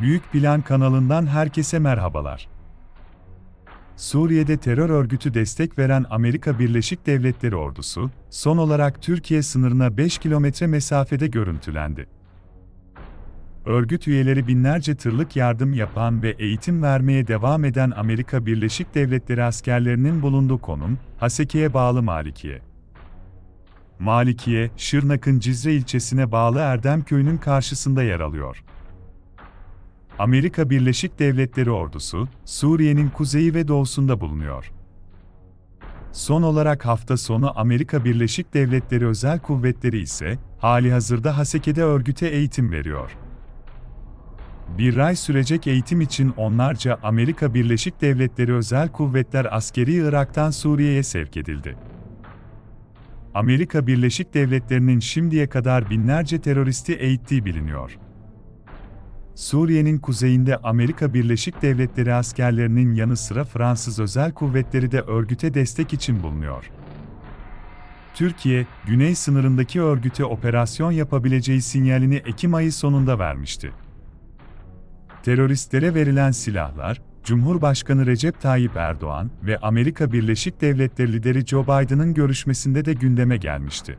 Büyük Plan kanalından herkese merhabalar. Suriye'de terör örgütü destek veren Amerika Birleşik Devletleri ordusu, son olarak Türkiye sınırına 5 kilometre mesafede görüntülendi. Örgüt üyeleri binlerce tırlık yardım yapan ve eğitim vermeye devam eden Amerika Birleşik Devletleri askerlerinin bulunduğu konum, Haseke'ye bağlı Malikiye. Malikiye, Şırnak'ın Cizre ilçesine bağlı Erdem köyünün karşısında yer alıyor. Amerika Birleşik Devletleri ordusu, Suriye'nin kuzeyi ve doğusunda bulunuyor. Son olarak hafta sonu Amerika Birleşik Devletleri Özel Kuvvetleri ise, hali hazırda Haseke'de örgüte eğitim veriyor. Bir ay sürecek eğitim için onlarca Amerika Birleşik Devletleri Özel Kuvvetler askeri Irak'tan Suriye'ye sevk edildi. Amerika Birleşik Devletleri'nin şimdiye kadar binlerce teröristi eğittiği biliniyor. Suriye'nin kuzeyinde Amerika Birleşik Devletleri askerlerinin yanı sıra Fransız özel kuvvetleri de örgüte destek için bulunuyor. Türkiye, güney sınırındaki örgüte operasyon yapabileceği sinyalini Ekim ayı sonunda vermişti. Teröristlere verilen silahlar, Cumhurbaşkanı Recep Tayyip Erdoğan ve Amerika Birleşik Devletleri lideri Joe Biden'ın görüşmesinde de gündeme gelmişti